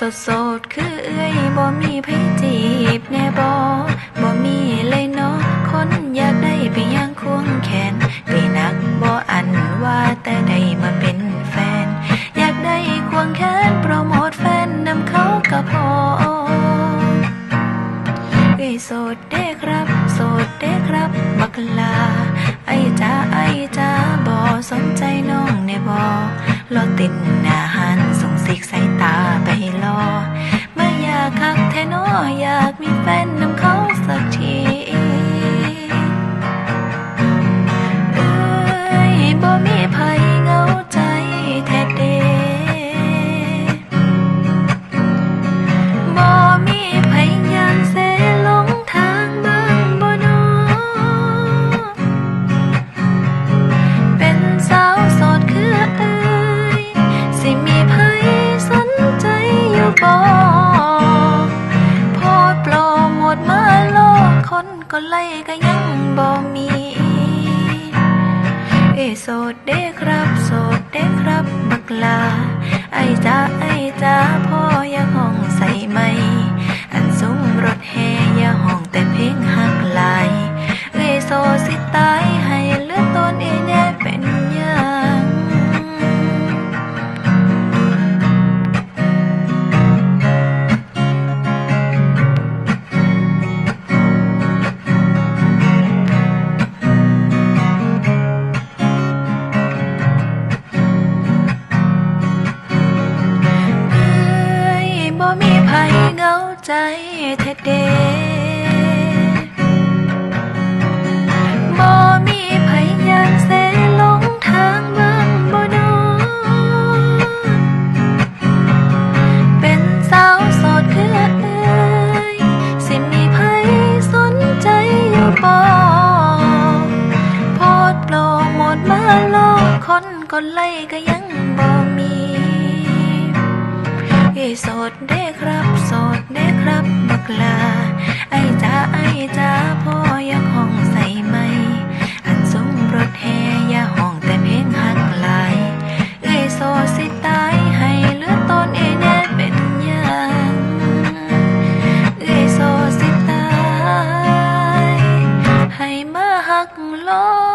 สดสดคือเอ้ยบ่มีไผจีบแน่บ่บ่มีเลยเนาะคนอยากได้ไปย่างควงแขน ไปนักบ่อันว่าแต่ได้มาเป็นแฟน อยากได้ควงแขนโปรโมทแฟนนำเขาก็พอเอ้ยสดเด้ครับสดเด้ครับบักลา ไอ้จ้าไอ้จ้าบอสนใจน้องในบอรอติดน้า ก็ไล่ก็ยังบ่มี เอยโสดเด้ครับโสดเด้ครับบักลา ไอจ้าไอจ้าพ่ออย่าห้องใส่ไม่อันซุ้มรถแห่อย่าห้องแต่เพลงหักลาย เอยโซสิตาย ใจแท้เดบ่มีไผยานเสลงทางบ้างบ่นอเป็นสาวโสดคือเอ้ยสิมีไผสนใจอยู่บ่โพดโปรโมทมาโลกคนก็ไล่ก็ยังบ่ สดเด้ครับ สดเด้ครับบักลา ไอจ้าไอจ้าพ่อย่าห้องใส่ไม่อันสมงรถแหย่าห้องแต่เพลงหักลายเอ้ยโซสิตายให้เลือดต้นเอเน่เป็นยังเอ้ยโซสิตายให้มาหักล้อ